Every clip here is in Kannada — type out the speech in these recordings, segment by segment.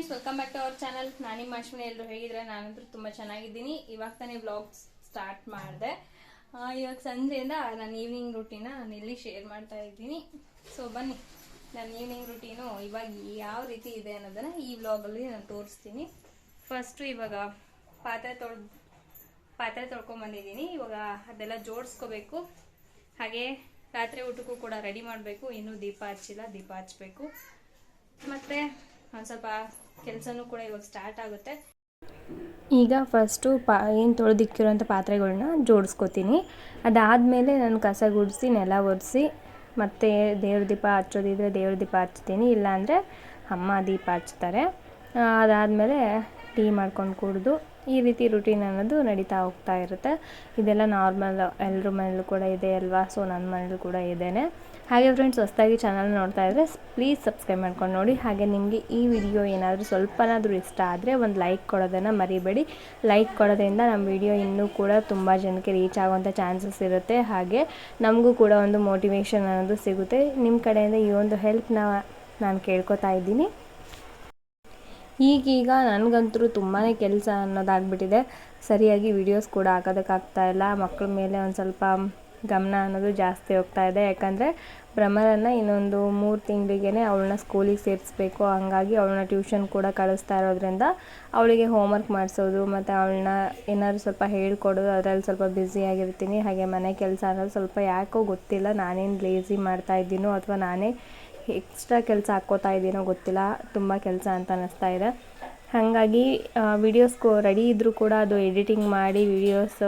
Friends welcome back to our channel ನಾನಿ ಮಾಶ್ಮಿನಿ ಎಲ್ಲರೂ ಹೇಗಿದ್ರೆ ನಾನಂತೂ ತುಂಬ ಚೆನ್ನಾಗಿದ್ದೀನಿ. ಇವಾಗ ತಾನೇ ಬ್ಲಾಗ್ ಸ್ಟಾರ್ಟ್ ಮಾಡಿದೆ. ಇವಾಗ ಸಂಜೆಯಿಂದ ನಾನು ಈವ್ನಿಂಗ್ ರೂಟೀನ ನಾನು ಇಲ್ಲಿ ಶೇರ್ ಮಾಡ್ತಾ ಇದ್ದೀನಿ. ಸೊ ಬನ್ನಿ. ನನ್ನ ಈವ್ನಿಂಗ್ ರುಟೀನು ಇವಾಗ ಯಾವ ರೀತಿ ಇದೆ ಅನ್ನೋದನ್ನು ಈ ವ್ಲಾಗಲ್ಲಿ ನಾನು ತೋರಿಸ್ತೀನಿ. ಫಸ್ಟು ಇವಾಗ ಪಾತ್ರೆ ತೊಳೆದು ಪಾತ್ರೆ ತೊಳ್ಕೊಂಬಂದಿದ್ದೀನಿ ಇವಾಗ ಅದೆಲ್ಲ ಜೋಡಿಸ್ಕೋಬೇಕು. ಹಾಗೆ ರಾತ್ರಿ ಊಟಕ್ಕೂ ಕೂಡ ರೆಡಿ ಮಾಡಬೇಕು. ಇನ್ನೂ ದೀಪ ಹಚ್ಚಿಲ್ಲ, ದೀಪ ಹಚ್ಚಬೇಕು ಮತ್ತು ಒಂದು ಸ್ವಲ್ಪ ಕೆಲಸನೂ ಕೂಡ ಇವಾಗ ಸ್ಟಾರ್ಟ್ ಆಗುತ್ತೆ. ಈಗ ಫಸ್ಟು ಪಾ, ಏನು ತೊಳೆದಿಕ್ಕಿರೋಂಥ ಪಾತ್ರೆಗಳನ್ನ ಜೋಡಿಸ್ಕೊತೀನಿ. ಅದಾದಮೇಲೆ ನಾನು ಕಸ ಗುಡಿಸಿ, ನೆಲ ಒರೆಸಿ, ಮತ್ತು ದೇವ್ರ ದೀಪ ಹಚ್ಚೋದಿದ್ರೆ ದೇವ್ರ ದೀಪ ಹಚ್ತೀನಿ ಇಲ್ಲಾಂದರೆ ಅಮ್ಮ ದೀಪ ಹಚ್ತಾರೆ ಅದಾದಮೇಲೆ ಟೀ ಮಾಡ್ಕೊಂಡು ಕುಡಿದು ಈ ರೀತಿ ರುಟೀನ್ ಅನ್ನೋದು ನಡೀತಾ ಹೋಗ್ತಾ ಇರುತ್ತೆ. ಇದೆಲ್ಲ ನಾರ್ಮಲ್ ಎಲ್ಲರ ಮನೇಲೂ ಕೂಡ ಇದೆ ಅಲ್ವಾ? ಸೊ ನನ್ನ ಮನೇಲೂ ಕೂಡ ಇದ್ದೇನೆ ಹಾಗೆ ಫ್ರೆಂಡ್ಸ್ ಹೊಸದಾಗಿ ಚಾನಲ್ ನೋಡ್ತಾ ಇದ್ದರೆ ಪ್ಲೀಸ್ ಸಬ್ಸ್ಕ್ರೈಬ್ ಮಾಡ್ಕೊಂಡು ನೋಡಿ. ಹಾಗೆ ನಿಮಗೆ ಈ ವಿಡಿಯೋ ಏನಾದರೂ ಸ್ವಲ್ಪನಾದರೂ ಇಷ್ಟ ಆದರೆ ಒಂದು ಲೈಕ್ ಕೊಡೋದನ್ನು ಮರಿಬೇಡಿ. ಲೈಕ್ ಕೊಡೋದ್ರಿಂದ ನಮ್ಮ ವಿಡಿಯೋ ಇನ್ನೂ ಕೂಡ ತುಂಬ ಜನಕ್ಕೆ ರೀಚ್ ಆಗುವಂಥ ಚಾನ್ಸಸ್ ಇರುತ್ತೆ. ಹಾಗೆ ನಮಗೂ ಕೂಡ ಒಂದು ಮೋಟಿವೇಶನ್ ಅನ್ನೋದು ಸಿಗುತ್ತೆ. ನಿಮ್ಮ ಕಡೆಯಿಂದ ಈ ಒಂದು ಹೆಲ್ಪ್ನ ನಾನು ಕೇಳ್ಕೊತಾ ಇದ್ದೀನಿ. ಈಗೀಗ ನನಗಂತೂ ತುಂಬಾ ಕೆಲಸ ಅನ್ನೋದಾಗ್ಬಿಟ್ಟಿದೆ. ಸರಿಯಾಗಿ ವಿಡಿಯೋಸ್ ಕೂಡ ಹಾಕೋದಕ್ಕಾಗ್ತಾ ಇಲ್ಲ. ಮಕ್ಕಳ ಮೇಲೆ ಒಂದು ಸ್ವಲ್ಪ ಗಮನ ಅನ್ನೋದು ಜಾಸ್ತಿ ಹೋಗ್ತಾ ಇದೆ. ಯಾಕಂದರೆ ಭ್ರಮರನ್ನು ಇನ್ನೊಂದು ಮೂರು ತಿಂಗಳಿಗೆ ಅವಳನ್ನ ಸ್ಕೂಲಿಗೆ ಸೇರಿಸ್ಬೇಕು. ಹಂಗಾಗಿ ಅವಳನ್ನ ಟ್ಯೂಷನ್ ಕೂಡ ಕಳಿಸ್ತಾ ಇರೋದ್ರಿಂದ ಅವಳಿಗೆ ಹೋಮ್ವರ್ಕ್ ಮಾಡಿಸೋದು ಮತ್ತು ಅವಳನ್ನ ಏನಾದ್ರು ಸ್ವಲ್ಪ ಹೇಳ್ಕೊಡೋದು, ಅದರಲ್ಲಿ ಸ್ವಲ್ಪ ಬ್ಯುಸಿಯಾಗಿರ್ತೀನಿ ಹಾಗೆ ಮನೆ ಕೆಲಸ ಅನ್ನೋದು ಸ್ವಲ್ಪ ಯಾಕೋ ಗೊತ್ತಿಲ್ಲ. ನಾನೇನು ಲೇಸಿ ಮಾಡ್ತಾ ಇದ್ದೀನೋ ಅಥವಾ ನಾನೇ ಎಕ್ಸ್ಟ್ರಾ ಕೆಲಸ ಹಾಕ್ಕೋತಾ ಇದ್ದೀನೋ ಗೊತ್ತಿಲ್ಲ. ತುಂಬ ಕೆಲಸ ಅಂತ ಅನ್ನಿಸ್ತಾ ಇದೆ. ಹಾಗಾಗಿ ವಿಡಿಯೋಸ್ಗೂ ರೆಡಿ ಇದ್ದರೂ ಕೂಡ ಅದು ಎಡಿಟಿಂಗ್ ಮಾಡಿ ವಿಡಿಯೋಸ್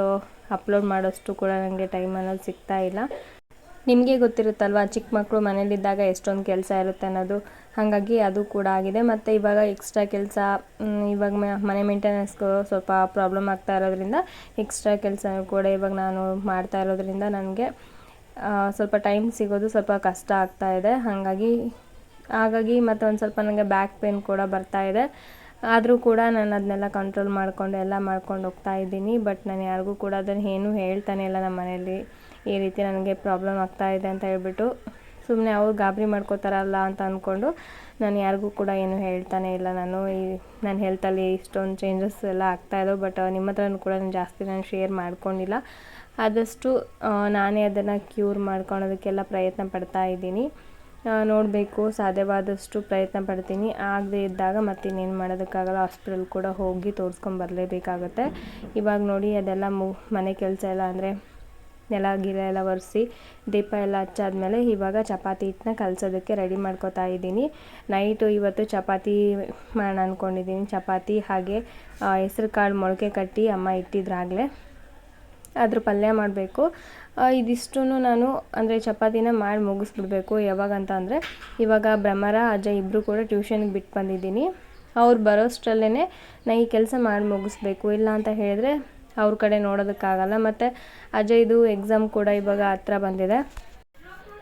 ಅಪ್ಲೋಡ್ ಮಾಡೋಷ್ಟು ಕೂಡ ನನಗೆ ಟೈಮ್ ಅನ್ನೋದು ಸಿಗ್ತಾ ಇಲ್ಲ. ನಿಮಗೆ ಗೊತ್ತಿರುತ್ತಲ್ವ ಚಿಕ್ಕ ಮಕ್ಕಳು ಮನೇಲಿದ್ದಾಗ ಎಷ್ಟೊಂದು ಕೆಲಸ ಇರುತ್ತೆ ಅನ್ನೋದು. ಹಾಗಾಗಿ ಅದು ಕೂಡ ಆಗಿದೆ. ಮತ್ತು ಇವಾಗ ಎಕ್ಸ್ಟ್ರಾ ಕೆಲಸ ಇವಾಗ ಮನೆ ಮೇಂಟೆನೆನ್ಸ್ಗೂ ಸ್ವಲ್ಪ ಪ್ರಾಬ್ಲಮ್ ಆಗ್ತಾ ಇರೋದ್ರಿಂದ ಎಕ್ಸ್ಟ್ರಾ ಕೆಲಸ ಕೂಡ ಇವಾಗ ನಾನು ಮಾಡ್ತಾ ಇರೋದ್ರಿಂದ ನನಗೆ ಸ್ವಲ್ಪ ಟೈಮ್ ಸಿಗೋದು ಸ್ವಲ್ಪ ಕಷ್ಟ ಆಗ್ತಾ ಇದೆ. ಹಾಗಾಗಿ ಹಾಗಾಗಿ ಮತ್ತು ಒಂದು ಸ್ವಲ್ಪ ನನಗೆ ಬ್ಯಾಕ್ ಪೇನ್ ಕೂಡ ಬರ್ತಾ ಇದೆ. ಆದರೂ ಕೂಡ ನಾನು ಅದನ್ನೆಲ್ಲ ಕಂಟ್ರೋಲ್ ಮಾಡಿಕೊಂಡು ಎಲ್ಲ ಮಾಡ್ಕೊಂಡು ಹೋಗ್ತಾ ಇದ್ದೀನಿ. ಬಟ್ ನಾನು ಯಾರಿಗೂ ಕೂಡ ಅದನ್ನು ಏನೂ ಹೇಳ್ತಾನೆ ಇಲ್ಲ ನಮ್ಮ ಮನೆಯಲ್ಲಿ ಈ ರೀತಿ ನನಗೆ ಪ್ರಾಬ್ಲಮ್ ಆಗ್ತಾ ಇದೆ ಅಂತ ಹೇಳ್ಬಿಟ್ಟು ಸುಮ್ಮನೆ ಅವ್ರು ಗಾಬರಿ ಮಾಡ್ಕೋತಾರಲ್ಲ ಅಂತ ಅಂದ್ಕೊಂಡು ನಾನು ಯಾರಿಗೂ ಕೂಡ ಏನು ಹೇಳ್ತಾನೆ ಇಲ್ಲ. ನಾನು ಈ, ನನ್ನ ಹೆಲ್ತಲ್ಲಿ ಇಷ್ಟೊಂದು ಚೇಂಜಸ್ ಎಲ್ಲ ಆಗ್ತಾ ಇದ್ದಾವೆ ಬಟ್ ನಿಮ್ಮ ಹತ್ರನೂ ಕೂಡ ನಾನು ಜಾಸ್ತಿ ನಾನು ಶೇರ್ ಮಾಡ್ಕೊಂಡಿಲ್ಲ. ಆದಷ್ಟು ನಾನೇ ಅದನ್ನು ಕ್ಯೂರ್ ಮಾಡ್ಕೊಳೋದಕ್ಕೆಲ್ಲ ಪ್ರಯತ್ನ ಪಡ್ತಾ ಇದ್ದೀನಿ. ನೋಡಬೇಕು, ಸಾಧ್ಯವಾದಷ್ಟು ಪ್ರಯತ್ನ ಪಡ್ತೀನಿ. ಆಗದೇ ಇದ್ದಾಗ ಮತ್ತೆ ಇನ್ನೇನು ಮಾಡೋದಕ್ಕಾಗಲ್ಲ ಹಾಸ್ಪಿಟಲ್ ಕೂಡ ಹೋಗಿ ತೋರಿಸ್ಕೊಂಡು ಬರಲೇಬೇಕಾಗುತ್ತೆ. ಇವಾಗ ನೋಡಿ, ಅದೆಲ್ಲ ಮು, ಮನೆ ಕೆಲಸ ಎಲ್ಲ ಅಂದರೆ ನೆಲ ಗಿಲ ಎಲ್ಲ ಒರೆಸಿ, ದೀಪ ಎಲ್ಲ ಹಚ್ಚಾದ್ಮೇಲೆ ಇವಾಗ ಚಪಾತಿ ಹಿಟ್ಟನ್ನ ಕಲಸೋದಕ್ಕೆ ರೆಡಿ ಮಾಡ್ಕೋತಾ ಇದ್ದೀನಿ. ನೈಟು ಇವತ್ತು ಚಪಾತಿ ಮಾಡೋಣ ಅಂದ್ಕೊಂಡಿದ್ದೀನಿ ಚಪಾತಿ ಹಾಗೆ ಹೆಸ್ರು ಕಾಳು ಮೊಳಕೆ ಕಟ್ಟಿ ಅಮ್ಮ ಇಟ್ಟಿದ್ರಾಗಲೇ. ಅದ್ರ ಪಲ್ಯ ಮಾಡಬೇಕು. ಇದಿಷ್ಟು ನಾನು, ಅಂದರೆ ಚಪಾತಿನ ಮಾಡಿ ಮುಗಿಸ್ಬಿಡ್ಬೇಕು ಯಾವಾಗಂತ ಅಂದರೆ. ಇವಾಗ ಭ್ರಮರ ಅಜ್ಜ ಇಬ್ಬರು ಕೂಡ ಟ್ಯೂಷನ್ಗೆ ಬಿಟ್ಟು ಬಂದಿದ್ದೀನಿ. ಅವ್ರು ಬರೋಷ್ಟರಲ್ಲೇ ನಾ ಈ ಕೆಲಸ ಮಾಡಿ ಮುಗಿಸ್ಬೇಕು. ಇಲ್ಲ ಅಂತ ಹೇಳಿದ್ರೆ ಅವ್ರ ಕಡೆ ನೋಡೋದಕ್ಕಾಗಲ್ಲ. ಮತ್ತು ಅಜಯ್ದು ಎಕ್ಸಾಮ್ ಕೂಡ ಇವಾಗ ಹತ್ರ ಬಂದಿದೆ.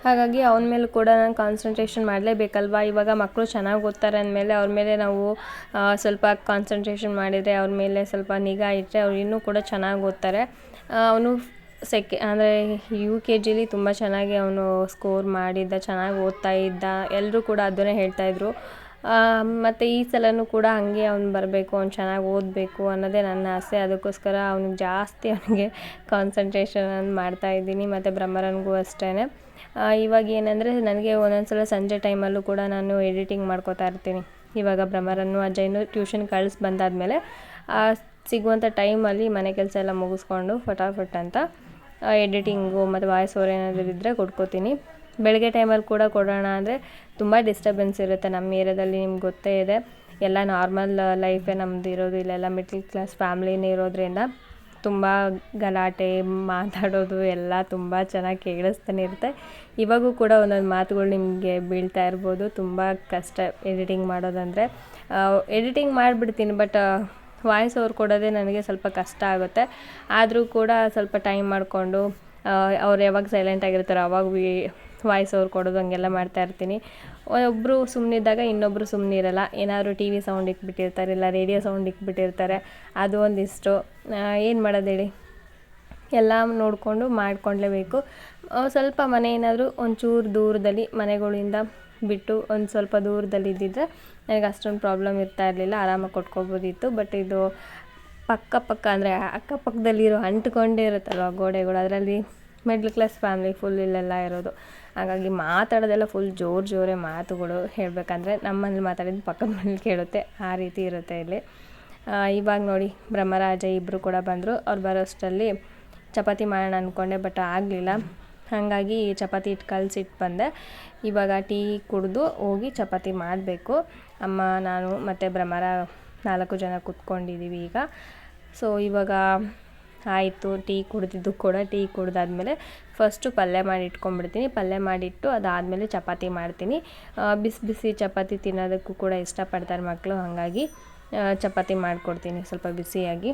ಹಾಗಾಗಿ ಅವನ ಮೇಲೆ ಕೂಡ ನಾನು ಕಾನ್ಸಂಟ್ರೇಷನ್ ಮಾಡಲೇಬೇಕಲ್ವಾ? ಇವಾಗ ಮಕ್ಕಳು ಚೆನ್ನಾಗಿ ಓದ್ತಾರೆ ಅಂದಮೇಲೆ ಅವ್ರ ಮೇಲೆ ನಾವು ಸ್ವಲ್ಪ ಕಾನ್ಸಂಟ್ರೇಷನ್ ಮಾಡಿದರೆ ಅವ್ರ ಮೇಲೆ ಸ್ವಲ್ಪ ನಿಗಾ ಇಟ್ಟರೆ ಅವ್ರು ಇನ್ನೂ ಕೂಡ ಚೆನ್ನಾಗಿ ಓದ್ತಾರೆ. ಅವನು ಸೆಕೆ, ಅಂದರೆ ಯು ಕೆ ಜಿಲಿ ತುಂಬ ಚೆನ್ನಾಗಿ ಅವನು ಸ್ಕೋರ್ ಮಾಡಿದ್ದ, ಚೆನ್ನಾಗಿ ಓದ್ತಾ ಇದ್ದ ಎಲ್ಲರೂ ಕೂಡ ಅದನ್ನೇ ಹೇಳ್ತಾಯಿದ್ರು ಮತ್ತು ಈ ಸಲವೂ ಕೂಡ ಹಾಗೆ ಅವ್ನು ಬರಬೇಕು, ಅವ್ನು ಚೆನ್ನಾಗಿ ಓದಬೇಕು ಅನ್ನೋದೇ ನನ್ನ ಆಸೆ. ಅದಕ್ಕೋಸ್ಕರ ಅವ್ನಿಗೆ ಜಾಸ್ತಿ ಅವನಿಗೆ ಕಾನ್ಸಂಟ್ರೇಷನ್ ಮಾಡ್ತಾ ಇದ್ದೀನಿ, ಮತ್ತು ಬ್ರಹ್ಮರನ್ಗೂ ಅಷ್ಟೇ ಇವಾಗ ಏನಂದರೆ ನನಗೆ ಒಂದೊಂದು ಸಲ ಸಂಜೆ ಟೈಮಲ್ಲೂ ಕೂಡ ನಾನು ಎಡಿಟಿಂಗ್ ಮಾಡ್ಕೋತಾ ಇರ್ತೀನಿ. ಇವಾಗ ಭ್ರಮರನ್ನು ಅಜಯ್ನು ಟ್ಯೂಷನ್ ಕಳಿಸಿ ಬಂದಾದಮೇಲೆ ಸಿಗುವಂಥ ಟೈಮಲ್ಲಿ ಮನೆ ಕೆಲಸ ಎಲ್ಲ ಮುಗಿಸ್ಕೊಂಡು ಫಟಾಫಟ್ ಅಂತ ಎಡಿಟಿಂಗು ಮತ್ತು ವಾಯ್ಸ್ ಓವರ್ ಏನಾದರೂ ಇದ್ದರೆ ಕೊಟ್ಕೋತೀನಿ. ಬೆಳಗ್ಗೆ ಟೈಮಲ್ಲಿ ಕೂಡ ಕೊಡೋಣ ಅಂದರೆ ತುಂಬ ಡಿಸ್ಟರ್ಬೆನ್ಸ್ ಇರುತ್ತೆ. ನಮ್ಮ ಏರಿಯಾದಲ್ಲಿ ನಿಮ್ಗೆ ಗೊತ್ತೇ ಇದೆ, ಎಲ್ಲ ನಾರ್ಮಲ್ ಲೈಫೇ ನಮ್ಮದು ಇರೋದು ಇಲ್ಲೆಲ್ಲ ಮಿಡ್ಲ್ ಕ್ಲಾಸ್ ಫ್ಯಾಮ್ಲಿನೇ ಇರೋದ್ರಿಂದ ತುಂಬ ಗಲಾಟೆ, ಮಾತಾಡೋದು ಎಲ್ಲ ತುಂಬ ಚೆನ್ನಾಗಿ ಕೇಳಿಸ್ತಾನೆ ಇರುತ್ತೆ. ಇವಾಗೂ ಕೂಡ ಒಂದೊಂದು ಮಾತುಗಳು ನಿಮಗೆ ಬೀಳ್ತಾ ಇರ್ಬೋದು. ತುಂಬ ಕಷ್ಟ ಎಡಿಟಿಂಗ್ ಮಾಡೋದಂದರೆ. ಎಡಿಟಿಂಗ್ ಮಾಡಿಬಿಡ್ತೀನಿ ಬಟ್ ವಾಯ್ಸ್ ಓವರ್ ಕೊಡೋದೇ ನನಗೆ ಸ್ವಲ್ಪ ಕಷ್ಟ ಆಗುತ್ತೆ. ಆದರೂ ಕೂಡ ಸ್ವಲ್ಪ ಟೈಮ್ ಮಾಡಿಕೊಂಡು ಅವ್ರು ಯಾವಾಗ ಸೈಲೆಂಟ್ ಆಗಿರ್ತಾರೋ ಅವಾಗ ವಾಯ್ಸ್ ಓವರ್ ಕೊಡೋದು ಹಂಗೆಲ್ಲ ಮಾಡ್ತಾ ಇರ್ತೀನಿ. ಒಬ್ಬರು ಸುಮ್ಮನಿದ್ದಾಗ ಇನ್ನೊಬ್ಬರು ಸುಮ್ಮನೆ ಇರಲ್ಲ. ಏನಾದರೂ ಟಿ ವಿ ಸೌಂಡ್ ಇಕ್ಬಿಟ್ಟಿರ್ತಾರೆ, ಇಲ್ಲ ರೇಡಿಯೋ ಸೌಂಡ್ ಇಕ್ಬಿಟ್ಟಿರ್ತಾರೆ, ಅದು ಒಂದಿಷ್ಟು ಏನು ಮಾಡೋದು ಹೇಳಿ? ಎಲ್ಲ ನೋಡಿಕೊಂಡು ಮಾಡ್ಕೊಳ್ಲೇಬೇಕು ಸ್ವಲ್ಪ ಮನೆ ಏನಾದರೂ ಒಂಚೂರು ದೂರದಲ್ಲಿ ಮನೆಗಳಿಂದ ಬಿಟ್ಟು ಒಂದು ಸ್ವಲ್ಪ ದೂರದಲ್ಲಿ ಇದ್ದಿದ್ದರೆ ನನಗೆ ಅಷ್ಟೊಂದು ಪ್ರಾಬ್ಲಮ್ ಇರ್ತಾ ಇರಲಿಲ್ಲ ಆರಾಮಾಗಿ ಕೊಟ್ಕೋಬೋದಿತ್ತು. ಬಟ್ ಇದು ಪಕ್ಕ ಪಕ್ಕ ಅಂದರೆ ಅಕ್ಕಪಕ್ಕದಲ್ಲಿರೋ ಅಂಟ್ಕೊಂಡೇ ಇರುತ್ತಲ್ವ ಗೋಡೆಗಳು, ಅದರಲ್ಲಿ ಮಿಡ್ಲ್ ಕ್ಲಾಸ್ ಫ್ಯಾಮಿಲಿ ಫುಲ್ ಇಲ್ಲೆಲ್ಲ ಇರೋದು. ಹಾಗಾಗಿ ಮಾತಾಡೋದೆಲ್ಲ ಫುಲ್ ಜೋರು ಜೋರೇ ಮಾತುಗಳು ಹೇಳಬೇಕಂದ್ರೆ ನಮ್ಮಲ್ಲಿ ಮಾತಾಡಿದ್ದು ಪಕ್ಕದ ಮನೇಲಿ ಕೇಳುತ್ತೆ, ಆ ರೀತಿ ಇರುತ್ತೆ ಇಲ್ಲಿ. ಇವಾಗ ನೋಡಿ ಬ್ರಹ್ಮರಾಜ ಇಬ್ಬರು ಕೂಡ ಬಂದರು. ಅವ್ರು ಬರೋಷ್ಟರಲ್ಲಿ ಚಪಾತಿ ಮಾಡೋಣ ಅಂದ್ಕೊಂಡೆ ಬಟ್ ಆಗಲಿಲ್ಲ. ಹಾಗಾಗಿ ಚಪಾತಿ ಹಿಟ್ಟು ಕಲಸಿಟ್ಟು ಬಂದೆ. ಇವಾಗ ಟೀ ಕುಡಿದು ಹೋಗಿ ಚಪಾತಿ ಮಾಡಬೇಕು. ಅಮ್ಮ, ನಾನು ಮತ್ತು ಭ್ರಮರ ನಾಲ್ಕು ಜನ ಕೂತ್ಕೊಂಡಿದ್ದೀವಿ ಈಗ. ಸೊ ಇವಾಗ ಆಯಿತು, ಟೀ ಕುಡ್ದಿದ್ದು ಕೂಡ ಟೀ ಕುಡ್ದಾದ್ಮೇಲೆ ಫಸ್ಟು ಪಲ್ಯ ಮಾಡಿ ಇಟ್ಕೊಂಡ್ಬಿಡ್ತೀನಿ. ಪಲ್ಯ ಮಾಡಿಟ್ಟು ಅದಾದಮೇಲೆ ಚಪಾತಿ ಮಾಡ್ತೀನಿ. ಬಿಸಿ ಬಿಸಿ ಚಪಾತಿ ತಿನ್ನೋದಕ್ಕೂ ಕೂಡ ಇಷ್ಟಪಡ್ತಾರೆ ಮಕ್ಕಳು ಹಾಗಾಗಿ ಚಪಾತಿ ಮಾಡಿಕೊಡ್ತೀನಿ ಸ್ವಲ್ಪ ಬಿಸಿಯಾಗಿ.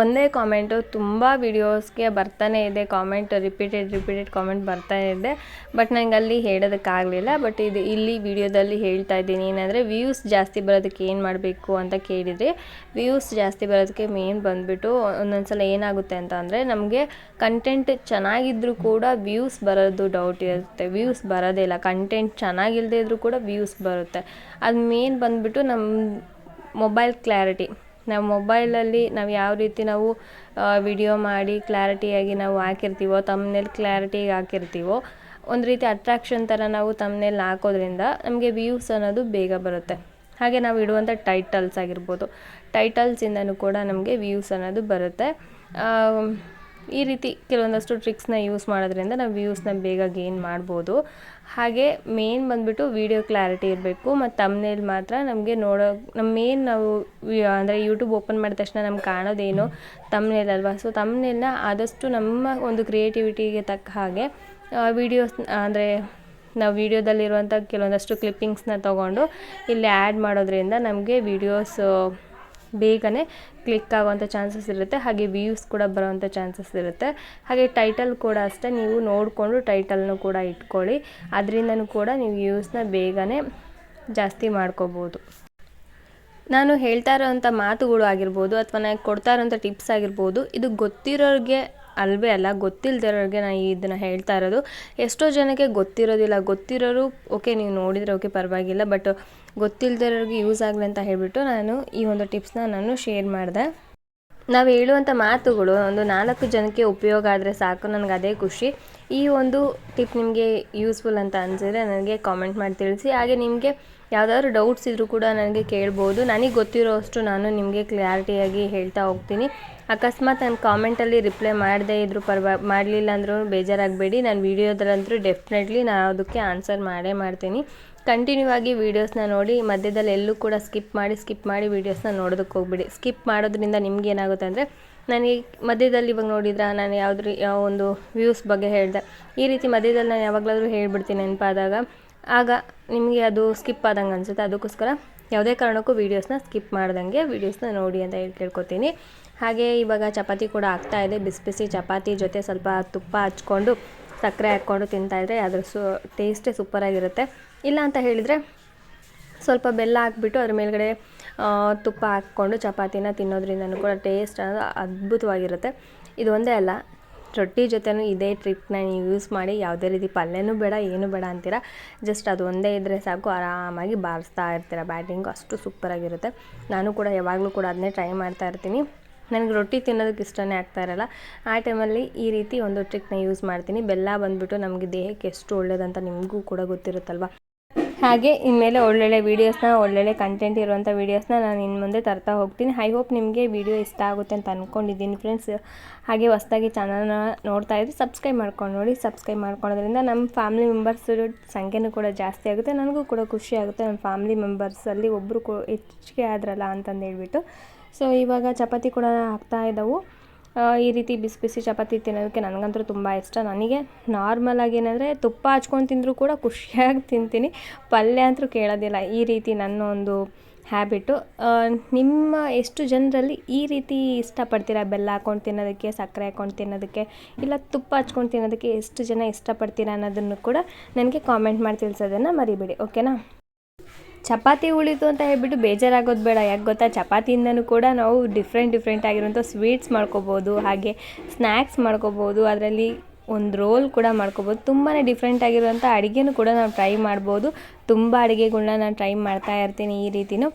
ಒಂದೇ ಕಾಮೆಂಟು ತುಂಬ ವೀಡಿಯೋಸ್ಗೆ ಬರ್ತಾನೆ ಇದೆ. ಕಾಮೆಂಟ್ ರಿಪೀಟೆಡ್ ರಿಪೀಟೆಡ್ ಕಾಮೆಂಟ್ ಬರ್ತಾ ಇದೆ. ಬಟ್ ನಂಗೆ ಅಲ್ಲಿ ಹೇಳೋದಕ್ಕಾಗಲಿಲ್ಲ. ಬಟ್ ಇದು ಇಲ್ಲಿ ವಿಡಿಯೋದಲ್ಲಿ ಹೇಳ್ತಾ ಇದ್ದೀನಿ. ಏನಂದರೆ ವ್ಯೂಸ್ ಜಾಸ್ತಿ ಬರೋದಕ್ಕೆ ಏನು ಮಾಡಬೇಕು ಅಂತ ಕೇಳಿದರೆ ವ್ಯೂಸ್ ಜಾಸ್ತಿ ಬರೋದಕ್ಕೆ ಮೇನ್ ಬಂದುಬಿಟ್ಟು ಒಂದೊಂದ್ಸಲ ಏನಾಗುತ್ತೆ ಅಂತ ಅಂದರೆ, ನಮಗೆ ಕಂಟೆಂಟ್ ಚೆನ್ನಾಗಿದ್ದರೂ ಕೂಡ ವ್ಯೂಸ್ ಬರೋದು ಡೌಟ್ ಇರುತ್ತೆ. ವ್ಯೂಸ್ ಬರೋದೇ ಇಲ್ಲ. ಕಂಟೆಂಟ್ ಚೆನ್ನಾಗಿಲ್ಲದೆ ಇದ್ದರೂ ಕೂಡ ವ್ಯೂಸ್ ಬರುತ್ತೆ. ಅದು ಮೇನ್ ಬಂದುಬಿಟ್ಟು ನಮ್ಮ ಮೊಬೈಲ್ ಕ್ಲಾರಿಟಿ ನಾವು ಮೊಬೈಲಲ್ಲಿ ನಾವು ಯಾವ ರೀತಿ ನಾವು ವಿಡಿಯೋ ಮಾಡಿ ಕ್ಲಾರಿಟಿಯಾಗಿ ನಾವು ಹಾಕಿರ್ತೀವೋ ತಮ್ಮನೇಲಿ ಕ್ಲಾರಿಟಿಯಾಗಿ ಹಾಕಿರ್ತೀವೋ, ಒಂದು ರೀತಿ ಅಟ್ರಾಕ್ಷನ್ ಥರ ನಾವು ತಮ್ಮನೇಲಿ ಹಾಕೋದ್ರಿಂದ ನಮಗೆ ವ್ಯೂಸ್ ಅನ್ನೋದು ಬೇಗ ಬರುತ್ತೆ. ಹಾಗೆ ನಾವು ಇಡುವಂಥ ಟೈಟಲ್ಸ್ ಆಗಿರ್ಬೋದು. ಟೈಟಲ್ಸಿಂದನೂ ಕೂಡ ನಮಗೆ ವ್ಯೂಸ್ ಅನ್ನೋದು ಬರುತ್ತೆ. ಈ ರೀತಿ ಕೆಲವೊಂದಷ್ಟು ಟ್ರಿಕ್ಸ್ನ ಯೂಸ್ ಮಾಡೋದ್ರಿಂದ ನಾವು ವ್ಯೂಸ್ನ ಬೇಗ ಗೇನ್ ಮಾಡ್ಬೋದು. ಹಾಗೆ ಮೇನ್ ಬಂದುಬಿಟ್ಟು ವಿಡಿಯೋ ಕ್ಲಾರಿಟಿ ಇರಬೇಕು ಮತ್ತು ತಮ್ಮನೇಲಿ ಮಾತ್ರ ನಮಗೆ ನೋಡೋ ನಮ್ಮ ಮೇನ್ ನಾವು, ಅಂದರೆ ಯೂಟ್ಯೂಬ್ ಓಪನ್ ಮಾಡಿದ ತಕ್ಷಣ ನಮ್ಗೆ ಕಾಣೋದೇನು ತಮ್ಮನೇಲ್ ಅಲ್ವಾ? ಸೊ ತಮ್ಮನೇಲ್ನ ಆದಷ್ಟು ನಮ್ಮ ಒಂದು ಕ್ರಿಯೇಟಿವಿಟಿಗೆ ತಕ್ಕ ಹಾಗೆ ವೀಡಿಯೋಸ್ ಅಂದರೆ ನಾವು ವೀಡಿಯೋದಲ್ಲಿರುವಂಥ ಕೆಲವೊಂದಷ್ಟು ಕ್ಲಿಪ್ಪಿಂಗ್ಸ್ನ ತೊಗೊಂಡು ಇಲ್ಲಿ ಆ್ಯಡ್ ಮಾಡೋದ್ರಿಂದ ನಮಗೆ ವೀಡಿಯೋಸ್ ಬೇಗನೆ ಕ್ಲಿಕ್ ಆಗುವಂಥ ಚಾನ್ಸಸ್ ಇರುತ್ತೆ. ಹಾಗೆ ವ್ಯೂಸ್ ಕೂಡ ಬರೋವಂಥ ಚಾನ್ಸಸ್ ಇರುತ್ತೆ. ಹಾಗೆ ಟೈಟಲ್ ಕೂಡ ಅಷ್ಟೇ. ನೀವು ನೋಡಿಕೊಂಡು ಟೈಟಲ್ನು ಕೂಡ ಇಟ್ಕೊಳ್ಳಿ. ಅದರಿಂದನೂ ಕೂಡ ನೀವು ವ್ಯೂಸ್ನ ಬೇಗನೆ ಜಾಸ್ತಿ ಮಾಡ್ಕೋಬೋದು. ನಾನು ಹೇಳ್ತಾ ಇರೋವಂಥ ಮಾತುಗಳು ಆಗಿರ್ಬೋದು ಅಥವಾ ನಾನು ಕೊಡ್ತಾ ಇರೋವಂಥ ಟಿಪ್ಸ್ ಆಗಿರ್ಬೋದು, ಇದು ಗೊತ್ತಿರೋರಿಗೆ ಅಲ್ವೇ ಅಲ್ಲ? ಗೊತ್ತಿಲ್ದಿರೋರಿಗೆ ನಾನು ಇದನ್ನು ಹೇಳ್ತಾ ಇರೋದು. ಎಷ್ಟೋ ಜನಕ್ಕೆ ಗೊತ್ತಿರೋದಿಲ್ಲ. ಗೊತ್ತಿರೋರು ಓಕೆ ನೀವು ನೋಡಿದರೆ ಓಕೆ ಪರವಾಗಿಲ್ಲ ಬಟ್ ಗೊತ್ತಿಲ್ದಿರೋರಿಗೆ ಯೂಸ್ ಆಗಲಿ ಅಂತ ಹೇಳಿಬಿಟ್ಟು ನಾನು ಈ ಒಂದು ಟಿಪ್ಸ್ನ ನಾನು ಶೇರ್ ಮಾಡಿದೆ. ನಾವು ಹೇಳುವಂಥ ಮಾತುಗಳು ಒಂದು ನಾಲ್ಕು ಜನಕ್ಕೆ ಉಪಯೋಗ ಆದರೆ ಸಾಕು, ನನಗೆ ಅದೇ ಖುಷಿ. ಈ ಒಂದು ಟಿಪ್ ನಿಮಗೆ ಯೂಸ್ಫುಲ್ ಅಂತ ಅನ್ಸಿದ್ರೆ ನನಗೆ ಕಾಮೆಂಟ್ ಮಾಡಿ ತಿಳಿಸಿ. ಹಾಗೆ ನಿಮಗೆ ಯಾವುದಾದ್ರು ಡೌಟ್ಸ್ ಇದ್ದರೂ ಕೂಡ ನನಗೆ ಕೇಳ್ಬೋದು. ನನಗೆ ಗೊತ್ತಿರೋ ಅಷ್ಟು ನಾನು ನಿಮಗೆ ಕ್ಲಾರಿಟಿಯಾಗಿ ಹೇಳ್ತಾ ಹೋಗ್ತೀನಿ. ಅಕಸ್ಮಾತ್ ನಾನು ಕಾಮೆಂಟಲ್ಲಿ ರಿಪ್ಲೈ ಮಾಡದೇ ಇದ್ರೂ ಪರವಾ, ಮಾಡಲಿಲ್ಲ ಅಂದರೂ ಬೇಜಾರಾಗಬೇಡಿ. ನಾನು ವೀಡಿಯೋದಲ್ಲಂತೂ ಡೆಫಿನೆಟ್ಲಿ ನಾನು ಅದಕ್ಕೆ ಆನ್ಸರ್ ಮಾಡೇ ಮಾಡ್ತೀನಿ. ಕಂಟಿನ್ಯೂ ಆಗಿ ವೀಡಿಯೋಸ್ನ ನೋಡಿ, ಮಧ್ಯದಲ್ಲಿ ಎಲ್ಲೂ ಕೂಡ ಸ್ಕಿಪ್ ಮಾಡಿ ಸ್ಕಿಪ್ ಮಾಡಿ ವೀಡಿಯೋಸ್ನ ನೋಡೋದಕ್ಕೆ ಹೋಗ್ಬಿಡಿ. ಸ್ಕಿಪ್ ಮಾಡೋದ್ರಿಂದ ನಿಮ್ಗೆ ಏನಾಗುತ್ತೆ ಅಂದರೆ, ನನಗೆ ಮಧ್ಯದಲ್ಲಿ ಇವಾಗ ನೋಡಿದ್ರೆ ನಾನು ಯಾವುದ್ರೂ, ಯಾವ ಒಂದು ವ್ಯೂಸ್ ಬಗ್ಗೆ ಹೇಳಿದೆ. ಈ ರೀತಿ ಮಧ್ಯದಲ್ಲಿ ನಾನು ಯಾವಾಗಲಾದರೂ ಹೇಳ್ಬಿಡ್ತೀನಿ ನೆನಪಾದಾಗ. ಆಗ ನಿಮಗೆ ಅದು ಸ್ಕಿಪ್ ಆದಂಗೆ ಅನಿಸುತ್ತೆ. ಅದಕ್ಕೋಸ್ಕರ ಯಾವುದೇ ಕಾರಣಕ್ಕೂ ವೀಡಿಯೋಸ್ನ ಸ್ಕಿಪ್ ಮಾಡ್ದಂಗೆ ವೀಡಿಯೋಸ್ನ ನೋಡಿ ಅಂತ ಹೇಳಿ ಕೇಳ್ಕೊತೀನಿ. ಹಾಗೆ ಇವಾಗ ಚಪಾತಿ ಕೂಡ ಆಗ್ತಾ ಇದೆ. ಬಿಸಿ ಬಿಸಿ ಚಪಾತಿ ಜೊತೆ ಸ್ವಲ್ಪ ತುಪ್ಪ ಹಚ್ಕೊಂಡು, ಸಕ್ಕರೆ ಹಾಕ್ಕೊಂಡು ತಿಂತಾಯಿದ್ರೆ ಅದ್ರ ಸು ಟೇಸ್ಟೇ ಸೂಪರಾಗಿರುತ್ತೆ ಇಲ್ಲ ಅಂತ ಹೇಳಿದರೆ ಸ್ವಲ್ಪ ಬೆಲ್ಲ ಹಾಕ್ಬಿಟ್ಟು ಅದ್ರ ಮೇಲ್ಗಡೆ ತುಪ್ಪ ಹಾಕ್ಕೊಂಡು ಚಪಾತಿನ ತಿನ್ನೋದ್ರಿಂದ ಕೂಡ ಟೇಸ್ಟ್ ಅನ್ನೋದು ಅದ್ಭುತವಾಗಿರುತ್ತೆ. ಇದು ಒಂದೇ ಅಲ್ಲ ರೊಟ್ಟಿ ಜೊತೆನೂ ಇದೇ ಟ್ರಿಪ್ನ ನೀವು ಯೂಸ್ ಮಾಡಿ, ಯಾವುದೇ ರೀತಿ ಪಲ್ಯನೂ ಬೇಡ, ಏನು ಬೇಡ ಅಂತೀರ? ಜಸ್ಟ್ ಅದು ಒಂದೇ ಇದ್ದರೆ ಸಾಕು, ಆರಾಮಾಗಿ ಬಾರಿಸ್ತಾ ಇರ್ತೀರ? ಬ್ಯಾಟಿಂಗು ಅಷ್ಟು ಸೂಪರಾಗಿರುತ್ತೆ ನಾನು ಕೂಡ ಯಾವಾಗಲೂ ಕೂಡ ಅದನ್ನೇ ಟ್ರೈ ಮಾಡ್ತಾ ಇರ್ತೀನಿ. ನನಗೆ ರೊಟ್ಟಿ ತಿನ್ನೋದಕ್ಕೆ ಇಷ್ಟನೇ ಆಗ್ತಾ ಇರಲ್ಲ. ಆ ಟೈಮಲ್ಲಿ ಈ ರೀತಿ ಒಂದು ಟ್ರಿಕ್ನ ಯೂಸ್ ಮಾಡ್ತೀನಿ. ಬೆಲ್ಲ ಬಂದುಬಿಟ್ಟು ನಮಗೆ ದೇಹಕ್ಕೆ ಎಷ್ಟು ಒಳ್ಳೇದಂತ ನಿಮಗೂ ಕೂಡ ಗೊತ್ತಿರುತ್ತಲ್ವ? ಹಾಗೆ ಇನ್ಮೇಲೆ ಒಳ್ಳೊಳ್ಳೆ ವೀಡಿಯೋಸ್ನ ಒಳ್ಳೊಳ್ಳೆ ಕಂಟೆಂಟ್ ಇರುವಂಥ ವೀಡಿಯೋಸ್ನ ನಾನು ಇನ್ನು ಮುಂದೆ ತರ್ತಾ ಹೋಗ್ತೀನಿ. ಐ ಹೋಪ್ ನಿಮಗೆ ವಿಡಿಯೋ ಇಷ್ಟ ಆಗುತ್ತೆ ಅಂತ ಅಂದ್ಕೊಂಡಿದ್ದೀನಿ ಫ್ರೆಂಡ್ಸ್ ಹಾಗೆ ಹೊಸ್ದಾಗಿ ಚಾನಲ್ನ ನೋಡ್ತಾ ಇದ್ದರೆ ಸಬ್ಸ್ಕ್ರೈಬ್ ಮಾಡ್ಕೊಂಡು ನೋಡಿ. ಸಬ್ಸ್ಕ್ರೈಬ್ ಮಾಡ್ಕೊಳೋದ್ರಿಂದ ನಮ್ಮ ಫ್ಯಾಮಿಲಿ ಮೆಂಬರ್ಸ್ ಸಂಖ್ಯೆನೂ ಕೂಡ ಜಾಸ್ತಿ ಆಗುತ್ತೆ. ನನಗೂ ಕೂಡ ಖುಷಿ ಆಗುತ್ತೆ ನಮ್ಮ ಫ್ಯಾಮಿಲಿ ಮೆಂಬರ್ಸಲ್ಲಿ ಒಬ್ಬರು ಕೂ ಹೆಚ್ಚಿಗೆ ಆದ್ರಲ್ಲ ಅಂತಂದು ಹೇಳ್ಬಿಟ್ಟು. ಸೊ ಇವಾಗ ಚಪಾತಿ ಕೂಡ ಹಾಕ್ತಾ ಇದ್ದವು ಈ ರೀತಿ ಬಿಸಿ ಬಿಸಿ ಚಪಾತಿ ತಿನ್ನೋದಕ್ಕೆ ನನಗಂತೂ ತುಂಬ ಇಷ್ಟ. ನನಗೆ ನಾರ್ಮಲಾಗಿ ಏನಂದರೆ ತುಪ್ಪ ಹಚ್ಕೊಂಡು ತಿಂದರೂ ಕೂಡ ಖುಷಿಯಾಗಿ ತಿಂತೀನಿ. ಪಲ್ಯ ಅಂತೂ ಕೇಳೋದಿಲ್ಲ. ಈ ರೀತಿ ನನ್ನ ಒಂದು ಹ್ಯಾಬಿಟು ನಿಮ್ಮ ಎಷ್ಟು ಜನರಲ್ಲಿ ಈ ರೀತಿ ಇಷ್ಟಪಡ್ತೀರಾ? ಬೆಲ್ಲ ಹಾಕ್ಕೊಂಡು ತಿನ್ನೋದಕ್ಕೆ, ಸಕ್ಕರೆ ಹಾಕ್ಕೊಂಡು ತಿನ್ನೋದಕ್ಕೆ, ಇಲ್ಲ ತುಪ್ಪ ಹಚ್ಕೊಂಡು ತಿನ್ನೋದಕ್ಕೆ ಎಷ್ಟು ಜನ ಇಷ್ಟಪಡ್ತೀರಾ ಅನ್ನೋದನ್ನು ಕೂಡ ನನಗೆ ಕಾಮೆಂಟ್ ಮಾಡಿ ತಿಳಿಸೋದನ್ನು ಮರಿಬೇಡಿ. ಓಕೆನಾ ಚಪಾತಿ ಉಳಿತು ಅಂತ ಹೇಳ್ಬಿಟ್ಟು ಬೇಜಾರಾಗೋದು ಬೇಡ. ಯಾಕೆ ಗೊತ್ತಾ? ಚಪಾತಿಯಿಂದನೂ ಕೂಡ ನಾವು ಡಿಫ್ರೆಂಟ್ ಡಿಫ್ರೆಂಟ್ ಆಗಿರುವಂಥ ಸ್ವೀಟ್ಸ್ ಮಾಡ್ಕೋಬೋದು, ಹಾಗೆ ಸ್ನ್ಯಾಕ್ಸ್ ಮಾಡ್ಕೋಬೋದು, ಅದರಲ್ಲಿ ಒಂದು ರೋಲ್ ಕೂಡ ಮಾಡ್ಕೋಬೋದು. ತುಂಬಾ ಡಿಫ್ರೆಂಟ್ ಆಗಿರುವಂಥ ಅಡುಗೆನೂ ಕೂಡ ನಾವು ಟ್ರೈ ಮಾಡ್ಬೋದು. ತುಂಬ ಅಡುಗೆಗಳ್ನ ನಾನು ಟ್ರೈ ಮಾಡ್ತಾ ಇರ್ತೀನಿ ಈ ರೀತಿಯೂ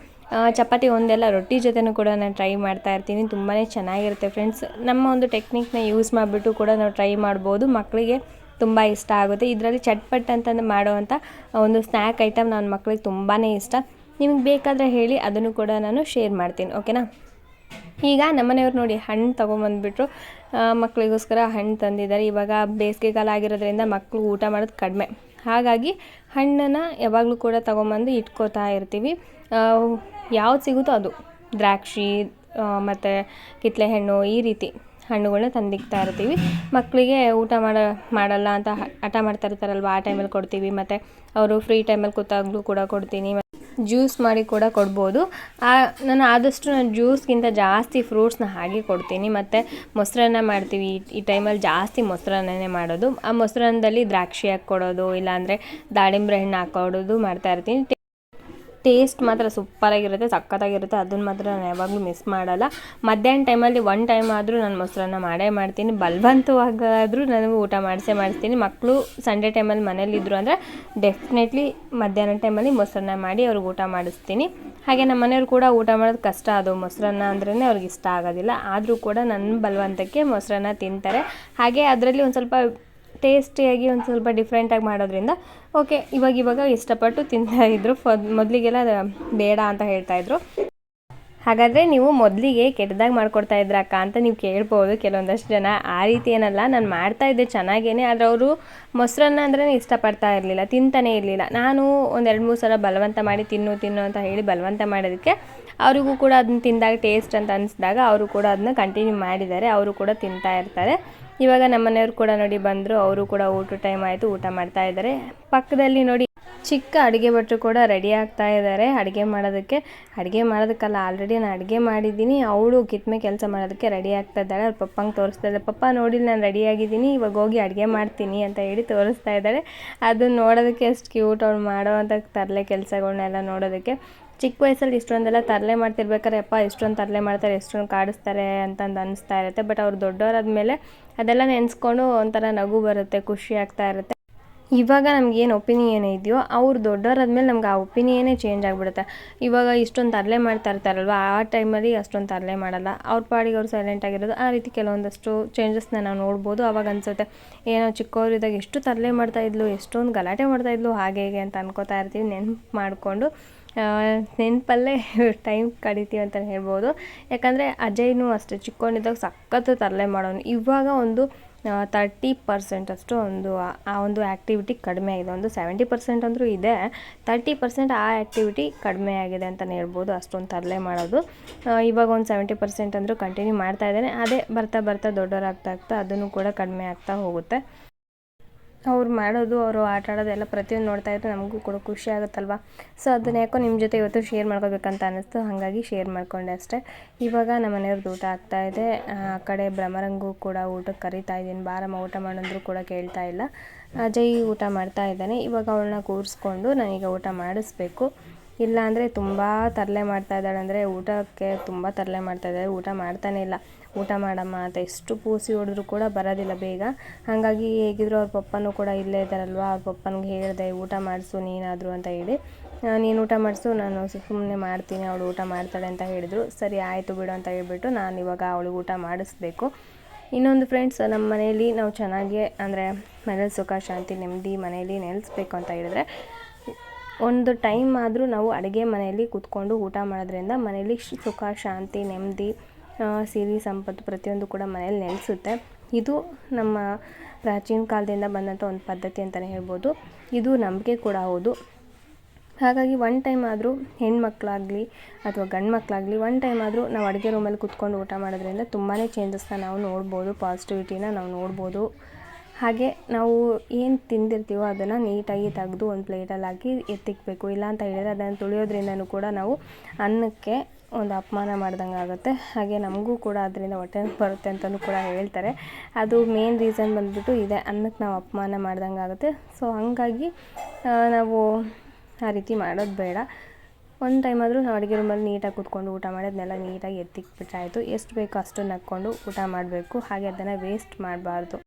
ಚಪಾತಿ ಒಂದೆಲ್ಲ ರೊಟ್ಟಿ ಜೊತೆನೂ ಕೂಡ ನಾನು ಟ್ರೈ ಮಾಡ್ತಾ ಇರ್ತೀನಿ. ತುಂಬಾ ಚೆನ್ನಾಗಿರುತ್ತೆ ಫ್ರೆಂಡ್ಸ್ ನಮ್ಮ ಒಂದು ಟೆಕ್ನಿಕ್ನ ಯೂಸ್ ಮಾಡಿಬಿಟ್ಟು ಕೂಡ ನಾವು ಟ್ರೈ ಮಾಡ್ಬೋದು. ಮಕ್ಕಳಿಗೆ ತುಂಬ ಇಷ್ಟ ಆಗುತ್ತೆ. ಇದರಲ್ಲಿ ಚಟ್ಪಟ್ ಅಂತಂದು ಮಾಡುವಂಥ ಒಂದು ಸ್ನ್ಯಾಕ್ ಐಟಮ್ ನನ್ನ ಮಕ್ಕಳಿಗೆ ತುಂಬಾ ಇಷ್ಟ. ನಿಮಗೆ ಬೇಕಾದರೆ ಹೇಳಿ, ಅದನ್ನು ಕೂಡ ನಾನು ಶೇರ್ ಮಾಡ್ತೀನಿ ಓಕೆನಾ ಈಗ ನಮ್ಮನೆಯವ್ರು ನೋಡಿ ಹಣ್ಣು ತೊಗೊಂಬಂದ್ಬಿಟ್ರು. ಮಕ್ಕಳಿಗೋಸ್ಕರ ಹಣ್ಣು ತಂದಿದ್ದಾರೆ. ಇವಾಗ ಬೇಸಿಗೆ ಕಾಲ ಆಗಿರೋದ್ರಿಂದ ಮಕ್ಕಳು ಊಟ ಮಾಡೋದು ಕಡಿಮೆ. ಹಾಗಾಗಿ ಹಣ್ಣನ್ನು ಯಾವಾಗಲೂ ಕೂಡ ತೊಗೊಂಬಂದು ಇಟ್ಕೋತಾ ಇರ್ತೀವಿ. ಯಾವ್ದು ಸಿಗುತ್ತೋ ಅದು. ದ್ರಾಕ್ಷಿ ಮತ್ತು ಕಿತ್ತಳೆ ಹಣ್ಣು ಈ ರೀತಿ. ಹಣ್ಣುಗಳನ್ನ ತಂದಿಕ್ತಾ ಇರ್ತೀವಿ. ಮಕ್ಕಳಿಗೆ ಊಟ ಮಾಡ, ಮಾಡಲ್ಲ ಅಂತ ಹಠ ಮಾಡ್ತಾ ಇರ್ತಾರಲ್ವ ಆ ಟೈಮಲ್ಲಿ ಕೊಡ್ತೀವಿ. ಮತ್ತು ಅವರು ಫ್ರೀ ಟೈಮಲ್ಲಿ ಕೂತಾಗಲೂ ಕೂಡ ಕೊಡ್ತೀನಿ. ಜ್ಯೂಸ್ ಮಾಡಿ ಕೂಡ ಕೊಡ್ಬೋದು. ಆ, ನಾನು ಆದಷ್ಟು ನಾನು ಜ್ಯೂಸ್ಗಿಂತ ಜಾಸ್ತಿ ಫ್ರೂಟ್ಸ್ನ ಹಾಗೆ ಕೊಡ್ತೀನಿ. ಮತ್ತು ಮೊಸರನ್ನ ಮಾಡ್ತೀವಿ. ಈ- ಈ ಟೈಮಲ್ಲಿ ಜಾಸ್ತಿ ಮೊಸರನ್ನೇ ಮಾಡೋದು. ಆ ಮೊಸರನ್ನದಲ್ಲಿ ದ್ರಾಕ್ಷಿ ಹಾಕಿ ಕೊಡೋದು ಇಲ್ಲಾಂದರೆ ದಾಳಿಂಬೆ ಹಣ್ಣು ಹಾಕೊಡೋದು ಮಾಡ್ತಾ ಇರ್ತೀನಿ. ಟೇಸ್ಟ್ ಮಾತ್ರ ಸೂಪರಾಗಿರುತ್ತೆ, ಸಖತ್ತಾಗಿರುತ್ತೆ. ಅದನ್ನ ಮಾತ್ರ ನಾನು ಯಾವಾಗಲೂ ಮಿಸ್ ಮಾಡಲ್ಲ. ಮಧ್ಯಾಹ್ನ ಟೈಮಲ್ಲಿ ಒನ್ ಟೈಮ್ ಆದರೂ ನಾನು ಮೊಸರನ್ನ ಮಾಡೇ ಮಾಡ್ತೀನಿ. ಬಲವಂತವಾಗಾದರೂ ನಾನು ಊಟ ಮಾಡಿಸೇ ಮಾಡಿಸ್ತೀನಿ. ಮಕ್ಕಳು ಸಂಡೇ ಟೈಮಲ್ಲಿ ಮನೇಲಿದ್ದರು ಅಂದರೆ ಡೆಫಿನೆಟ್ಲಿ ಮಧ್ಯಾಹ್ನ ಟೈಮಲ್ಲಿ ಮೊಸರನ್ನ ಮಾಡಿ ಅವ್ರಿಗೆ ಊಟ ಮಾಡಿಸ್ತೀನಿ. ಹಾಗೆ ನಮ್ಮ ಮನೆಯವ್ರು ಕೂಡ ಊಟ ಮಾಡೋದು ಕಷ್ಟ. ಅದು ಮೊಸರನ್ನ ಅಂದ್ರೇ ಅವ್ರಿಗೆ ಇಷ್ಟ ಆಗೋದಿಲ್ಲ. ಆದರೂ ಕೂಡ ನನ್ನ ಬಲವಂತಕ್ಕೆ ಮೊಸರನ್ನ ತಿಂತಾರೆ. ಹಾಗೆ ಅದರಲ್ಲಿ ಒಂದು ಸ್ವಲ್ಪ ಟೇಸ್ಟಿಯಾಗಿ ಒಂದು ಸ್ವಲ್ಪ ಡಿಫ್ರೆಂಟಾಗಿ ಮಾಡೋದ್ರಿಂದ ಓಕೆ ಇವಾಗ ಇವಾಗ ಇಷ್ಟಪಟ್ಟು ತಿಂತಾ ಇದ್ರು. ಫದ್ ಮೊದಲಿಗೆಲ್ಲ ಬೇಡ ಅಂತ ಹೇಳ್ತಾ ಇದ್ರು. ಹಾಗಾದರೆ ನೀವು ಮೊದಲಿಗೆ ಕೆಟ್ಟದಾಗಿ ಮಾಡ್ಕೊಡ್ತಾ ಇದ್ರ ಅಕ್ಕ ಅಂತ ನೀವು ಕೇಳ್ಬೋದು. ಕೆಲವೊಂದಷ್ಟು ಜನ ಆ ರೀತಿ ಏನಲ್ಲ, ನಾನು ಮಾಡ್ತಾ ಇದ್ದೆ ಚೆನ್ನಾಗೇನೆ, ಆದರೆ ಅವರು ಮೊಸರನ್ನ ಅಂದ್ರೆ ಇಷ್ಟಪಡ್ತಾ ಇರಲಿಲ್ಲ, ತಿಂತಾನೆ ಇರಲಿಲ್ಲ. ನಾನು ಒಂದೆರಡು ಮೂರು ಸಲ ಬಲವಂತ ಮಾಡಿ ತಿನ್ನು ತಿನ್ನು ಅಂತ ಹೇಳಿ ಬಲವಂತ ಮಾಡೋದಕ್ಕೆ ಅವರಿಗೂ ಕೂಡ ಅದನ್ನ ತಿಂದಾಗ ಟೇಸ್ಟ್ ಅಂತ ಅನಿಸಿದಾಗ ಅವರು ಕೂಡ ಅದನ್ನ ಕಂಟಿನ್ಯೂ ಮಾಡಿದ್ದಾರೆ, ಅವರು ಕೂಡ ತಿಂತಾ ಇರ್ತಾರೆ. ಇವಾಗ ನಮ್ಮನೆಯವ್ರು ಕೂಡ ನೋಡಿ ಬಂದರು, ಅವರು ಕೂಡ ಊಟ ಟೈಮ್ ಆಯಿತು, ಊಟ ಮಾಡ್ತಾ ಇದ್ದಾರೆ ಪಕ್ಕದಲ್ಲಿ ನೋಡಿ ಚಿಕ್ಕ ಅಡುಗೆ ಭಟ್ರು ಕೂಡ ರೆಡಿ ಆಗ್ತಾ ಇದ್ದಾರೆ ಅಡುಗೆ ಮಾಡೋದಕ್ಕೆ, ಅಡುಗೆ ಮಾಡೋದಕ್ಕಲ್ಲ ಆಲ್ರೆಡಿ ನಾನು ಅಡುಗೆ ಮಾಡಿದ್ದೀನಿ. ಅವಳು ಕಿತ್ಮೆ ಕೆಲಸ ಮಾಡೋದಕ್ಕೆ ರೆಡಿ ಆಗ್ತಾ ಇದ್ದಾಳೆ. ಅವ್ರ ಪಪ್ಪಂಗೆ ತೋರಿಸ್ತಾ ಇದ್ದಾರೆ ಪಪ್ಪ ನೋಡಿ ನಾನು ರೆಡಿ ಆಗಿದ್ದೀನಿ, ಇವಾಗ ಹೋಗಿ ಅಡುಗೆ ಮಾಡ್ತೀನಿ ಅಂತ ಹೇಳಿ ತೋರಿಸ್ತಾ ಇದ್ದಾಳೆ ಅದನ್ನು ನೋಡೋದಕ್ಕೆ ಎಷ್ಟು ಕ್ಯೂಟ್ ಅವ್ಳು ಮಾಡೋ ಅಂತ ತರಲೆ ಕೆಲಸಗಳನ್ನೆಲ್ಲ ನೋಡೋದಕ್ಕೆ. ಚಿಕ್ಕ ವಯಸ್ಸಲ್ಲಿ ಇಷ್ಟೊಂದೆಲ್ಲ ತರಲೆ ಮಾಡ್ತಿರ್ಬೇಕಾದ್ರೆ ಅಪ್ಪ ಎಷ್ಟೊಂದು ತರಲೆ ಮಾಡ್ತಾರೆ ಎಷ್ಟೊಂದು ಕಾಡಿಸ್ತಾರೆ ಅಂತಂದು ಅನಿಸ್ತಾ ಇರುತ್ತೆ. ಬಟ್ ಅವ್ರು ದೊಡ್ಡವರಾದ್ಮೇಲೆ ಅದೆಲ್ಲ ನೆನೆಸ್ಕೊಂಡು ಒಂಥರ ನಗು ಬರುತ್ತೆ, ಖುಷಿ ಆಗ್ತಾ ಇರುತ್ತೆ. ಇವಾಗ ನಮ್ಗೆ ಏನು ಒಪಿನಿಯನ್ ಇದೆಯೋ, ಅವ್ರು ದೊಡ್ಡವರಾದ್ಮೇಲೆ ನಮ್ಗೆ ಆ ಒಪಿನಿಯನೇ ಚೇಂಜ್ ಆಗಿಬಿಡುತ್ತೆ. ಇವಾಗ ಇಷ್ಟೊಂದು ತರಲೆ ಮಾಡ್ತಾ ಇರ್ತಾರಲ್ವ, ಆ ಟೈಮಲ್ಲಿ ಅಷ್ಟೊಂದು ತರಲೆ ಮಾಡಲ್ಲ. ಅವ್ರ ಪಾಡಿಗೆ ಅವ್ರು ಸೈಲೆಂಟ್ ಆಗಿರೋದು, ಆ ರೀತಿ ಕೆಲವೊಂದಷ್ಟು ಚೇಂಜಸ್ನ ನಾವು ನೋಡ್ಬೋದು. ಅವಾಗ ಅನ್ಸುತ್ತೆ, ಏನೋ ಚಿಕ್ಕವರಿದ್ದಾಗ ಎಷ್ಟು ತರಲೆ ಮಾಡ್ತಾ ಇದ್ಲು, ಎಷ್ಟೊಂದು ಗಲಾಟೆ ಮಾಡ್ತಾ ಇದ್ಲು, ಹಾಗೆ, ಹೇಗೆ ಅಂತ ಅನ್ಕೋತಾ ಇರ್ತೀವಿ, ನೆನ್ಪು ಮಾಡಿಕೊಂಡು ನೆನಪಲ್ಲೇ ಟೈಮ್ ಕಡಿತೀವಿ ಅಂತ ಹೇಳ್ಬೋದು. ಯಾಕಂದರೆ ಅಜಯ್ನೂ ಅಷ್ಟೇ ಚಿಕ್ಕವನಿದ್ದಾಗ ಸಖತ್ತು ತರಲೆ ಮಾಡೋನು. ಇವಾಗ ಒಂದು ತರ್ಟಿ ಪರ್ಸೆಂಟ್ ಅಷ್ಟು ಒಂದು, ಆ- ಒಂದು ಆ್ಯಕ್ಟಿವಿಟಿ ಕಡಿಮೆ ಆಗಿದೆ. ಒಂದು ಸೆವೆಂಟಿ ಪರ್ಸೆಂಟ್ ಅಂದರೂ ಇದೆ. ತರ್ಟಿ ಪರ್ಸೆಂಟ್ ಆ ಆ್ಯಕ್ಟಿವಿಟಿ ಕಡಿಮೆ ಆಗಿದೆ ಅಂತಲೇ ಹೇಳ್ಬೋದು. ಅಷ್ಟೊಂದು ತರಲೆ ಮಾಡೋದು. ಇವಾಗ ಒಂದು ಸೆವೆಂಟಿ ಪರ್ಸೆಂಟ್ ಅಂದರೂ ಕಂಟಿನ್ಯೂ ಮಾಡ್ತಾ ಇದ್ದಾನೆ. ಅದೇ ಬರ್ತಾ ಬರ್ತಾ ದೊಡ್ಡವರಾಗ್ತಾ ಆಗ್ತಾ ಅದನ್ನು ಕೂಡ ಕಡಿಮೆ ಆಗ್ತಾ ಹೋಗುತ್ತೆ. ಅವ್ರು ಮಾಡೋದು, ಅವರು ಆಟ ಆಡೋದು ಎಲ್ಲ ಪ್ರತಿಯೊಂದು ನೋಡ್ತಾ ಇದ್ರೆ ನಮಗೂ ಕೂಡ ಖುಷಿ ಆಗುತ್ತಲ್ವ? ಸೊ ಅದನ್ನ ಯಾಕೋ ನಿಮ್ಮ ಜೊತೆ ಇವತ್ತು ಶೇರ್ ಮಾಡ್ಕೋಬೇಕಂತ ಅನ್ನಿಸ್ತು. ಹಾಗಾಗಿ ಶೇರ್ ಮಾಡಿಕೊಂಡೆ ಅಷ್ಟೇ. ಇವಾಗ ನಮ್ಮ ಮನೆಯವ್ರದ್ದು ಊಟ ಆಗ್ತಾ ಇದೆ. ಆ ಕಡೆ ಭ್ರಮರಂಗೂ ಕೂಡ ಊಟಕ್ಕೆ ಕರಿತಾ ಇದ್ದೀನಿ. ಬಾರಮ್ಮ ಊಟ ಮಾಡಂದ್ರು ಕೂಡ ಕೇಳ್ತಾ ಇಲ್ಲ. ಅಜಯ್ ಊಟ ಮಾಡ್ತಾ ಇದ್ದಾನೆ. ಇವಾಗ ಅವಳನ್ನ ಕೂರಿಸ್ಕೊಂಡು ನಾನೀಗ ಊಟ ಮಾಡಿಸ್ಬೇಕು. ಇಲ್ಲ ಅಂದರೆ ತುಂಬ ತರಲೆ ಮಾಡ್ತಾ ಇದ್ದಾಳೆ ಅಂದರೆ ಊಟಕ್ಕೆ ತುಂಬ ತರಲೆ ಮಾಡ್ತಾ ಇದ್ದಾಳೆ ಊಟ ಮಾಡ್ತಾನೇ ಇಲ್ಲ. ಊಟ ಮಾಡಮ್ಮ ಅಂತ ಎಷ್ಟು ಪೂಸಿ ಹೊಡೆದ್ರು ಕೂಡ ಬರೋದಿಲ್ಲ ಬೇಗ. ಹಾಗಾಗಿ ಹೇಗಿದ್ರು ಅವ್ರ ಪಪ್ಪನೂ ಕೂಡ ಇಲ್ಲೇ ಇದ್ದಾರಲ್ವ, ಅವ್ರ ಪಪ್ಪನಿಗೆ ಹೇಳಿದೆ ಊಟ ಮಾಡಿಸು ನೀನಾದರೂ ಅಂತ ಹೇಳಿ. ನೀನು ಊಟ ಮಾಡಿಸು, ನಾನು ಸುಮ್ಮನೆ ಮಾಡ್ತೀನಿ, ಅವಳು ಊಟ ಮಾಡ್ತಾಳೆ ಅಂತ ಹೇಳಿದರು. ಸರಿ, ಆಯಿತು ಬಿಡು ಅಂತ ಹೇಳ್ಬಿಟ್ಟು ನಾನು ಇವಾಗ ಅವಳಿಗೆ ಊಟ ಮಾಡಿಸ್ಬೇಕು. ಇನ್ನೊಂದು ಫ್ರೆಂಡ್ಸ್ ನಮ್ಮ ಮನೆಯಲ್ಲಿ ನಾವು ಚೆನ್ನಾಗಿ ಅಂದರೆ ಮನೇಲಿ ಸುಖ, ಶಾಂತಿ, ನೆಮ್ಮದಿ ಮನೆಯಲ್ಲಿ ನೆಲೆಸ್ಬೇಕು ಅಂತ ಹೇಳಿದ್ರೆ, ಒಂದು ಟೈಮ್ ಆದರೂ ನಾವು ಅಡುಗೆ ಮನೆಯಲ್ಲಿ ಕೂತ್ಕೊಂಡು ಊಟ ಮಾಡೋದ್ರಿಂದ ಮನೆಯಲ್ಲಿ ಶ್- ಸುಖ, ಶಾಂತಿ, ನೆಮ್ಮದಿ ಸಿರಿ ಸಂಪತ್ತು ಪ್ರತಿಯೊಂದು ಕೂಡ ಮನೇಲಿ ನೆಲೆಸುತ್ತೆ. ಇದು ನಮ್ಮ ಪ್ರಾಚೀನ ಕಾಲದಿಂದ ಬಂದಂಥ ಒಂದು ಪದ್ಧತಿ ಅಂತಲೇ ಹೇಳ್ಬೋದು. ಇದು ನಂಬಿಕೆ ಕೂಡ ಹೌದು. ಹಾಗಾಗಿ ಒನ್ ಟೈಮ್ ಆದರೂ ಹೆಣ್ಮಕ್ಳಾಗಲಿ ಅಥವಾ ಗಂಡು ಮಕ್ಕಳಾಗಲಿ ಒನ್ ಟೈಮ್ ಆದರೂ ನಾವು ಅಡುಗೆ ರೂಮಲ್ಲಿ ಕುತ್ಕೊಂಡು ಊಟ ಮಾಡೋದ್ರಿಂದ ತುಂಬಾ ಚೇಂಜಸ್ನ ನಾವು ನೋಡ್ಬೋದು ಪಾಸಿಟಿವಿಟಿನ ನಾವು ನೋಡ್ಬೋದು. ಹಾಗೆ ನಾವು ಏನು ತಿಂದಿರ್ತೀವೋ ಅದನ್ನು ನೀಟಾಗಿ ತೆಗೆದು ಒಂದು ಪ್ಲೇಟಲ್ಲಿ ಹಾಕಿ ಎತ್ತಿಕ್ಬೇಕು. ಇಲ್ಲ ಅಂತ ಹೇಳಿದರೆ ಅದನ್ನು ತುಳಿಯೋದ್ರಿಂದನೂ ಕೂಡ ನಾವು ಅನ್ನಕ್ಕೆ ಒಂದು ಅಪಮಾನ ಮಾಡ್ದಂಗೆ ಆಗುತ್ತೆ. ಹಾಗೆ ನಮಗೂ ಕೂಡ ಅದರಿಂದ ಹೊಟ್ಟೆ ಬರುತ್ತೆ ಅಂತಲೂ ಕೂಡ ಹೇಳ್ತಾರೆ. ಅದು ಮೇನ್ ರೀಸನ್ ಬಂದುಬಿಟ್ಟು ಇದೆ ಅನ್ನಕ್ಕೆ ನಾವು ಅಪಮಾನ ಮಾಡ್ದಂಗೆ ಆಗುತ್ತೆ. ಸೊ ಹಾಗಾಗಿ ನಾವು ಆ ರೀತಿ ಮಾಡೋದು ಬೇಡ. ಒಂದು ಟೈಮ್ ಆದರೂ ನಾವು ಅಡುಗೆ ರೂಮಲ್ಲಿ ನೀಟಾಗಿ ಕೂತ್ಕೊಂಡು ಊಟ ಮಾಡಿ ಅದನ್ನೆಲ್ಲ ನೀಟಾಗಿ ಎತ್ತಿಕ್ಬಿಟ್ಟಾಯಿತು ಎಷ್ಟು ಬೇಕೋ ಅಷ್ಟು ನಕ್ಕೊಂಡು ಊಟ ಮಾಡಬೇಕು. ಹಾಗೆ ಅದನ್ನು ವೇಸ್ಟ್ ಮಾಡಬಾರ್ದು.